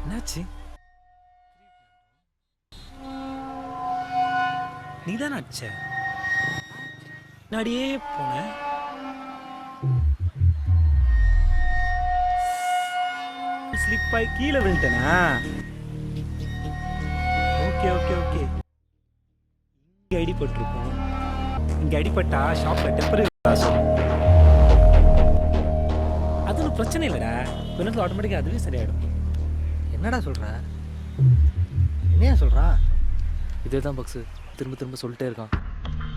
என்னாச்சு? நீதான் அடிச்ச நாடியே போன. ஸ்லிப் ஆகி கீழே விழுந்தனா ஓகே ஓகே ஓகே இங்கே அடிபட்டிருக்கோம் இங்க அடிபட்டா ஷாப்பில் டெம்பரரி அது ஒன்றும் பிரச்சனை இல்லைடா. கொஞ்சம் ஆட்டோமேட்டிக்காக அதுவே சரியாயிடும். என்னடா சொல்ற? என்னையா சொல்றான் இதே தான் பக்ஸு திரும்ப திரும்ப சொல்லிட்டே இருக்கான்.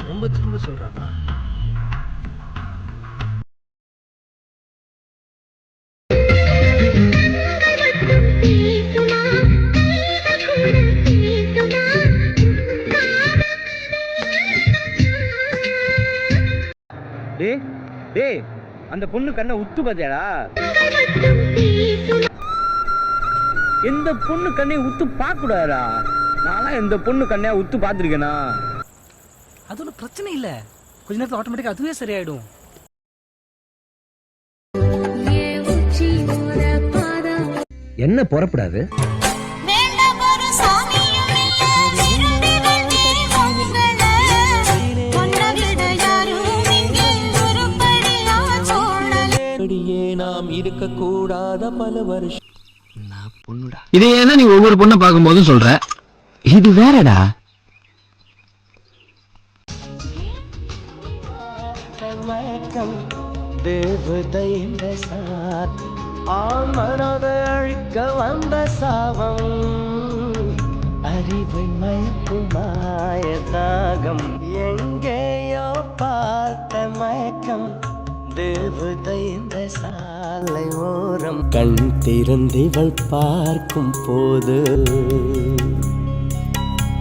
ரொம்ப திரும்ப சொல்றானா? டேய் டேய் அந்த பொண்ணு கண்ணை உத்து பார்த்தியாடா எந்த பொண்ணு கண்ணையும் உத்து பார்க்க கூடாதா நான்லாம் எந்த பொண்ணு கண்ணையா உத்து பார்த்துருக்கேனா? அது ஒன்றும் பிரச்சனை இல்லை. கொஞ்ச நேரத்தில் ஆட்டோமேட்டிக்காக அதுவே சரியாயிடும். என்ன புறப்படாது? நாம் இருக்கக்கூடாத பல வருஷம் இதை ஏன்னா நீ ஒவ்வொரு பொண்ணை பார்க்கும்போதும் சொல்ற. இது வேறடா. தேவதை சார் ஆண் மனதை அழிக்க வந்த சாபம் அறிவை மயக்கும் மாய தாகம் தேவதை என்ற சாலை ஓரம். கண் திறந்து இவள் பார்க்கும் போது